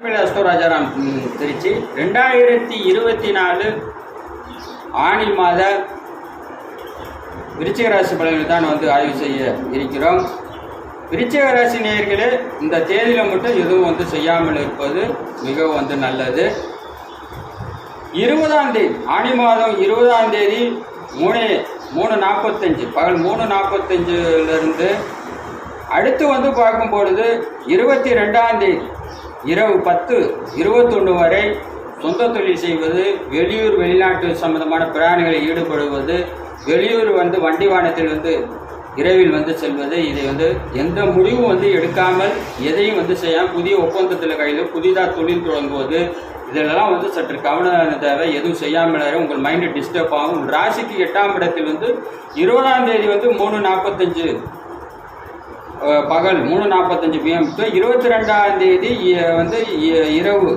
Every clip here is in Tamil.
அஸ்தோ ராஜாராம் திருச்சி. ரெண்டாயிரத்தி இருபத்தி நாலு ஆணி மாத விருச்சிக ராசி பலன்கள் தான் வந்து ஆய்வு செய்ய இருக்கிறோம். விருச்சிக ராசி இந்த தேதியில் மட்டும் எதுவும் வந்து செய்யாமல் இருப்பது மிகவும் வந்து நல்லது. இருபதாம் தேதி ஆணி மாதம் இருபதாம் தேதி மூணு மூணு நாற்பத்தஞ்சு பகல் மூணு நாற்பத்தஞ்சுலேருந்து அடுத்து வந்து பார்க்கும் பொழுது இருபத்தி ரெண்டாம் தேதி இரவு பத்து இருபத்தொன்று வரை சொந்த தொழில் செய்வது வெளியூர் வெளிநாட்டு சம்பந்தமான பிரயாணிகளில் ஈடுபடுவது வெளியூர் வந்து வண்டி வாகனத்தில் வந்து இரவில் வந்து செல்வது இதை வந்து எந்த முடிவும் வந்து எடுக்காமல் எதையும் வந்து செய்யாமல் புதிய ஒப்பந்தத்தில் கையில் புதிதாக தொழில் தொடங்குவது இதெல்லாம் வந்து சற்று கவனம் தேவை. எதுவும் செய்யாமல் உங்கள் மைண்டு டிஸ்டர்ப் ஆகும். ராசிக்கு எட்டாம் இடத்தில் வந்து இருபதாம் தேதி வந்து மூணு நாற்பத்தஞ்சு பகல் மூணு நாற்பத்தஞ்சு பிஎம் டு இருபத்தி ரெண்டாம் தேதி வந்து இ- இரவு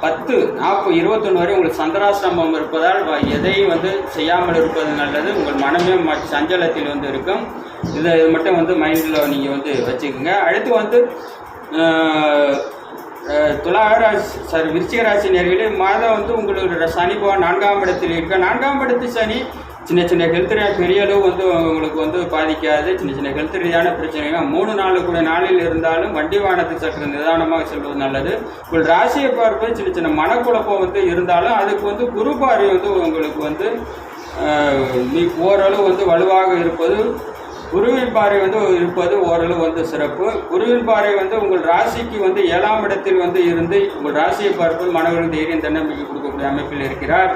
பத்து நாற்பது இருபத்தொன்று வரை உங்களுக்கு சந்திராசிரமம் இருப்பதால் எதையும் வந்து செய்யாமல் இருப்பது நல்லது. உங்கள் மனமே ம- சஞ்சலத்தில் வந்து இருக்கும். இதை இது மட்டும் வந்து மைண்டில் நீங்கள் வந்து வச்சுக்கோங்க. அடுத்து வந்து அஹ், சாரி விருச்சிக ராசி நேர்களே மாதம் வந்து உங்களுடைய சனி பகவான் நான்காம் இடத்தில் இருக்க நான்காம் இடத்து சனி சின்ன சின்ன ஹெல்த் பெரிய அளவு வந்து உங்களுக்கு வந்து பாதிக்காது. சின்ன சின்ன ஹெல்த் ரீதியான பிரச்சனைகள் மூணு நாள் கூட நாளில் இருந்தாலும் வண்டி வாகனத்தை சற்று நிதானமாக செல்வது நல்லது. உங்கள் ராசியை பார்ப்பது சின்ன சின்ன மனக்குழப்பம் வந்து இருந்தாலும் அதுக்கு வந்து குரு பார்வை வந்து உங்களுக்கு வந்து ஓரளவு வந்து வலுவாக இருப்பது. குருவின் பாறை வந்து இருப்பது ஓரளவு வந்து சிறப்பு. குருவின் பாறை வந்து உங்கள் ராசிக்கு வந்து ஏழாம் இடத்தில் வந்து இருந்து உங்கள் ராசியை பார்ப்பது மனவர்கள் தைரியம் தன்னம்பிக்கை கொடுக்கக்கூடிய அமைப்பில் இருக்கிறார்.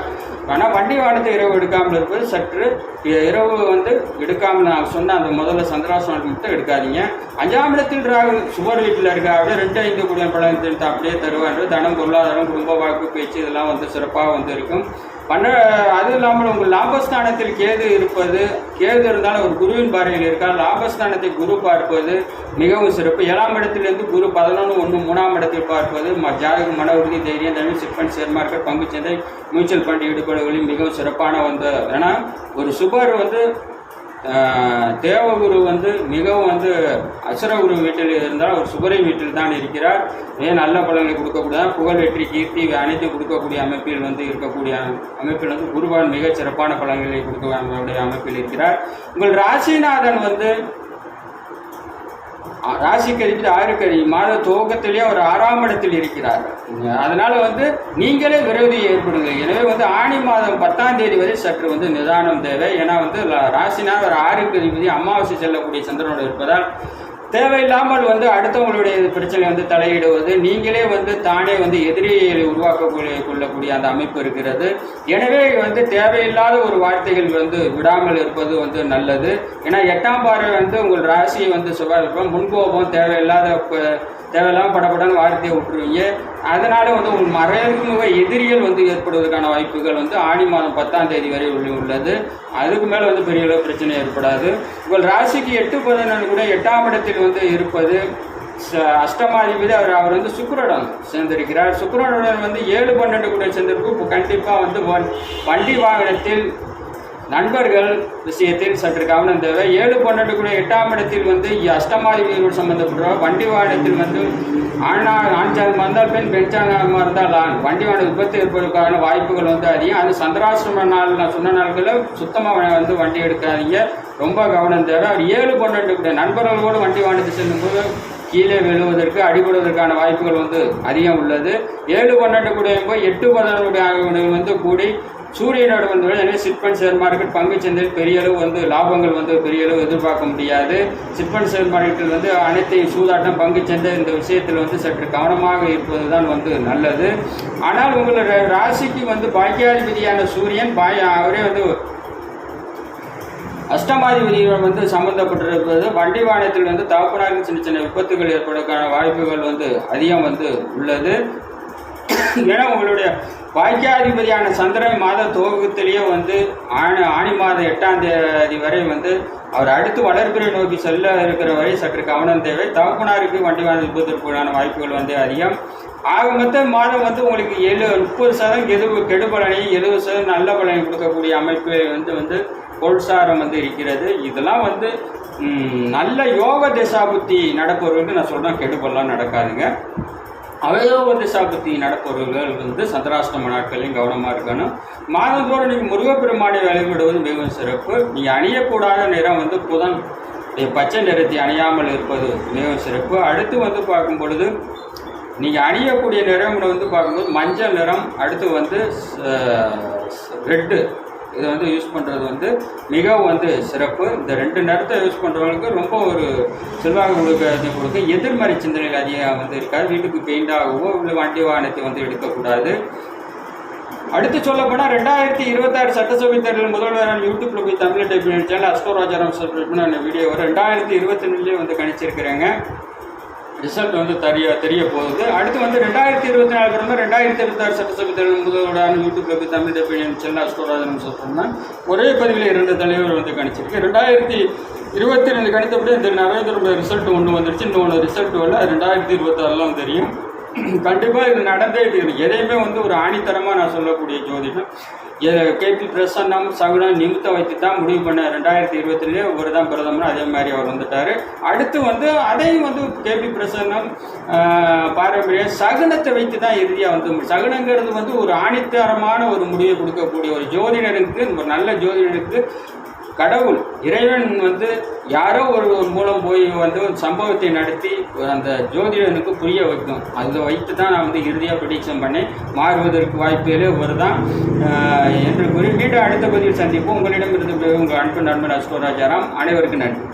ஆனால் வண்டி வாகனத்தை இரவு எடுக்காமல் இருப்பது சற்று இரவு வந்து எடுக்காமல் நான் சொன்ன அந்த முதல்ல சந்திராசனத்தை மட்டும் எடுக்காதீங்க. அஞ்சாம் இடத்தில் ராகு சுவர் வீட்டில் இருக்க அப்படியே ரெண்டு ஐந்து கூடிய பலன் அப்படியே தருவார். தனம் பொருளாதாரம் குடும்ப வாக்கு பேச்சு இதெல்லாம் வந்து சிறப்பாக வந்து இருக்கும். பண்ண அது இல்லாமல் லாபஸ்தானத்தில் கேது இருப்பது கேது இருந்தாலும் ஒரு குருவின் பார்வையில் இருக்கார். லாபஸ்தானத்தை குரு பார்ப்பது மிகவும் சிறப்பு. ஏழாம் இடத்திலிருந்து குரு பதினொன்று ஒன்று மூணாம் இடத்தில் பார்ப்பது ம- ஜாதக மன உறுதி தைரியம் தமிழ் சிட் ஷேர் மார்க்கெட் பங்குச்சந்தை மியூச்சுவல் ஃபண்ட் ஈடுபடுவதில் மிகவும் சிறப்பான வந்து ஏன்னா ஒரு சுபர் வந்து தேவகுரு வந்து மிகவும் வந்து அசுரகுரு வீட்டில் இருந்தால் ஒரு சுபரை வீட்டில் தான் இருக்கிறார். ஏன் நல்ல பலன்களை கொடுக்கக்கூடிய புகழ் வெற்றி கீர்த்தி இவை அனைத்தும் கொடுக்கக்கூடிய அமைப்பில் வந்து இருக்கக்கூடிய அமைப்பில் வந்து குருவான் மிகச் சிறப்பான பலன்களை கொடுக்கக்கூடிய அமைப்பில் இருக்கிறார். உங்கள் ராசிநாதன் வந்து ஆ- ராசிக்கு மாத துவக்கத்திலேயே ஒரு ஆறாம் இடத்தில் இருக்கிறார். அதனால வந்து நீங்களே விரோதி ஏற்படுங்க எனவே வந்து ஆணி மாதம் பத்தாம் தேதி வரை சற்று வந்து நிதானம் தேவை. ஏன்னா வந்து ராசினால் ராசினா ஒரு ஆறுக்கு அதிபதி அமாவாசை செல்லக்கூடிய சந்திரனோடு இருப்பதால் தேவையில்லாமல் வந்து அடுத்தவங்களுடைய பிரச்சனை வந்து தலையிடுவது நீங்களே வந்து தானே வந்து எதிரியை உருவாக்கக்கூடிய கொள்ளக்கூடிய அந்த அமைப்பு இருக்கிறது. எனவே வந்து தேவையில்லாத ஒரு வார்த்தைகள் வந்து விடாமல் இருப்பது வந்து நல்லது. ஏன்னா எட்டாம் பார்வை வந்து உங்கள் ராசியை வந்து செவ்வாய் முன்கோபம் தேவையில்லாத தேவையில்லாமல் படப்படன்னு வார்த்தையை விட்டுருவீங்க. அதனால வந்து உங்கள் மறைமுக எதிரிகள் வந்து ஏற்படுவதற்கான வாய்ப்புகள் வந்து ஆணி மாதம் பத்தாம் தேதி வரை உள்ளது. அதுக்கு மேலே வந்து பெரிய அளவு பிரச்சனை ஏற்படாது. உங்கள் ராசிக்கு எட்டு பதினொன்று கூட எட்டாம் இடத்தில் வந்து இருப்பது ச- அஷ்டமாதிபதி அவர் அவர் வந்து சுக்கிரனுடன் சேர்ந்திருக்கிறார். சுக்கரனுடன் வந்து ஏழு பன்னெண்டு கூட சேர்ந்திருக்கும். இப்போ கண்டிப்பாக வந்து வண்டி வாகனத்தில் நண்பர்கள் விஷயத்தில் சற்று கவனம் தேவை. ஏழு பன்னெண்டு கூட எட்டாம் இடத்தில் வந்து அஷ்டமாதிபதியோடு சம்பந்தப்பட்ட வண்டி வாகனத்தில் வந்து ஆனா ஆண் வந்தால் பெண் பெண் இருந்தால் ஆண். வண்டி வாகன விபத்து ஏற்படுவதற்கான வாய்ப்புகள் வந்து அதிகம். அது சந்திராசிரம நாள் நான் சொன்ன நாட்களில் சுத்தமாக வந்து வண்டி எடுக்காதீங்க. ரொம்ப கவனம் தேவை. அவர் ஏழு பன்னெண்டு கூட நண்பர்களோடு வண்டி வாகனத்தில் செல்லும்போது கீழே விழுவதற்கு அடிபடுவதற்கான வாய்ப்புகள் வந்து அதிகம் உள்ளது. ஏழு பன்னெண்டு கூட எட்டு பதினொன்று வந்து கூடி சூரியனோட வந்து எனவே சிட்பண்ட் ஷேர் மார்க்கெட் பங்கு சந்தையில் பெரிய அளவு வந்து லாபங்கள் வந்து பெரிய அளவு எதிர்பார்க்க முடியாது. சிட்பண்ட் ஷேர் மார்க்கெட்டில் வந்து அனைத்தையும் சூதாட்டம் பங்கு சந்தை இந்த விஷயத்தில் வந்து சற்று கவனமாக இருப்பது தான் வந்து நல்லது. ஆனால் உங்களோட ராசிக்கு வந்து பாக்கியாதிபதியான சூரியன் பாய அவரே வந்து அஷ்டமாதிபதியுடன் வந்து சம்பந்தப்பட்டிருப்பது. வண்டி வாகனத்தில் வந்து தகப்பனாருக்கு சின்ன சின்ன விபத்துகள் ஏற்படுவதற்கான வாய்ப்புகள் வந்து அதிகம் வந்து உள்ளது. ஏன்னா உங்களுடைய பாக்கியாதிபதியான சந்திரன் மாத துவக்கத்திலேயே வந்து ஆணி ஆணி மாதம் எட்டாம் தேதி வரை வந்து அவர் அடுத்து வளர்பிறை நோக்கி செல்ல இருக்கிற வரை சற்று கவனம் தேவை. தகப்பனாருக்கு வண்டி வாத விபத்திற்கான வாய்ப்புகள் வந்து அதிகம். ஆக மொத்த மாதம் வந்து உங்களுக்கு எழு முப்பது சதவீதம் கெடு கெடு பலனையும் எழுபது சதவீதம் நல்ல பலனை கொடுக்கக்கூடிய அமைப்பு வந்து வந்து பொருட்சாரம் வந்து இருக்கிறது. இதெல்லாம் வந்து நல்ல யோக திசாபுத்தி நடப்பவர்களுக்கு நான் சொல்கிறேன் கெடுபல்லாம் நடக்காதுங்க. அவயோக திசாபத்தி நடப்பவர்கள் வந்து சந்திராஷ்டம நாட்களையும் கவனமாக இருக்கணும். மாதந்தோறும் நீங்கள் முருகப்பெருமானை வழிபடுவது மிகவும் சிறப்பு. நீங்கள் அணியக்கூடாத நிறம் வந்து புதன். நீங்கள் பச்சை நிறத்தை அணியாமல் இருப்பது மிகவும் சிறப்பு. அடுத்து வந்து பார்க்கும் பொழுது நீங்கள் அணியக்கூடிய நிறம்னு வந்து பார்க்கும்போது மஞ்சள் நிறம் அடுத்து வந்து ரெட்டு. இதை வந்து யூஸ் பண்ணுறது வந்து மிகவும் வந்து சிறப்பு. இந்த ரெண்டு நேரத்தை யூஸ் பண்ணுறவங்களுக்கு ரொம்ப ஒரு செல்வாக்கு கொடுக்க கொடுக்க எதிர்மறை சிந்தனைகள் அதிகம் வந்து இருக்காது. வீட்டுக்கு பெயிண்டாகவோ இல்லை வண்டி வாகனத்தை வந்து எடுக்கக்கூடாது. அடுத்து சொல்லப்போனால் ரெண்டாயிரத்தி இருபத்தாறு சட்டசபை தேர்தல் முதல்வர் யூடியூப்ல போய் தமிழ் டைப் சேனல் அஸ்கோ ராஜாராம் சப்ஸ்கிரைப்னு அந்த வீடியோ வரும். ரெண்டாயிரத்தி இருபத்தி ரெண்டுலேயே வந்து கணிச்சிருக்கிறேங்க. ரிசல்ட் வந்து தெரிய தெரிய போகுது அடுத்து வந்து ரெண்டாயிரத்தி இருபத்தி நாலு பிறந்த ரெண்டாயிரத்தி இருபத்தாறு சட்டசபை தேர்தல் முதல்வரான யூடியூப் போய் தமிழ் டைப் சேனல் அஸ்கோ ராஜாராம் சொல்கிறோம்னா ஒரே பதிவில் இரண்டு தலைவர் வந்து கணிச்சிருக்கு. ரெண்டாயிரத்தி இருபத்தி ரெண்டு கணித்தபடி இந்த நரேந்திர ரிசல்ட் ஒன்று வந்துருச்சு. இன்னொன்று ரிசல்ட் வரல. ரெண்டாயிரத்தி இருபத்தாறுலாம் தெரியும். கண்டிப்பாக இது நடந்தே இது எதையுமே வந்து ஒரு ஆணித்தரமாக நான் சொல்லக்கூடிய ஜோதிடம். கேபி பிரசன்னம் சகுனம் நிமித்தம் வைத்து தான் முடிவு பண்ண ரெண்டாயிரத்தி இருபத்திலே ஒரு தான் பிரதமர். அதே மாதிரி அவர் வந்துட்டார். அடுத்து வந்து அதையும் வந்து கேபி பிரசன்னம் பாரம்பரிய சகுனத்தை வைத்து தான் இறுதியாக வந்து சகுனங்கிறது வந்து ஒரு ஆணித்தரமான ஒரு முடிவை கொடுக்கக்கூடிய ஒரு ஜோதிடருக்கு ஒரு நல்ல ஜோதிடருக்கு கடவுள். இறைவன் வந்து யாரோ ஒரு மூலம் போய் வந்து ஒரு சம்பவத்தை நடத்தி அந்த ஜோதிடனுக்கு புரிய வைக்கும் அதை வைத்து தான் நான் வந்து இறுதியாக ப்ரிடிக்ஷன் பண்ணேன். மாறுவதற்கு வாய்ப்புகளே ஒரு தான் என்று கூறி மீண்டும் அடுத்த பதிவில் சந்திப்போம். உங்களிடமிருந்து உங்கள் அன்பு நண்பன் அஸ்கோ ராஜாராம். அனைவருக்கும் நன்றி.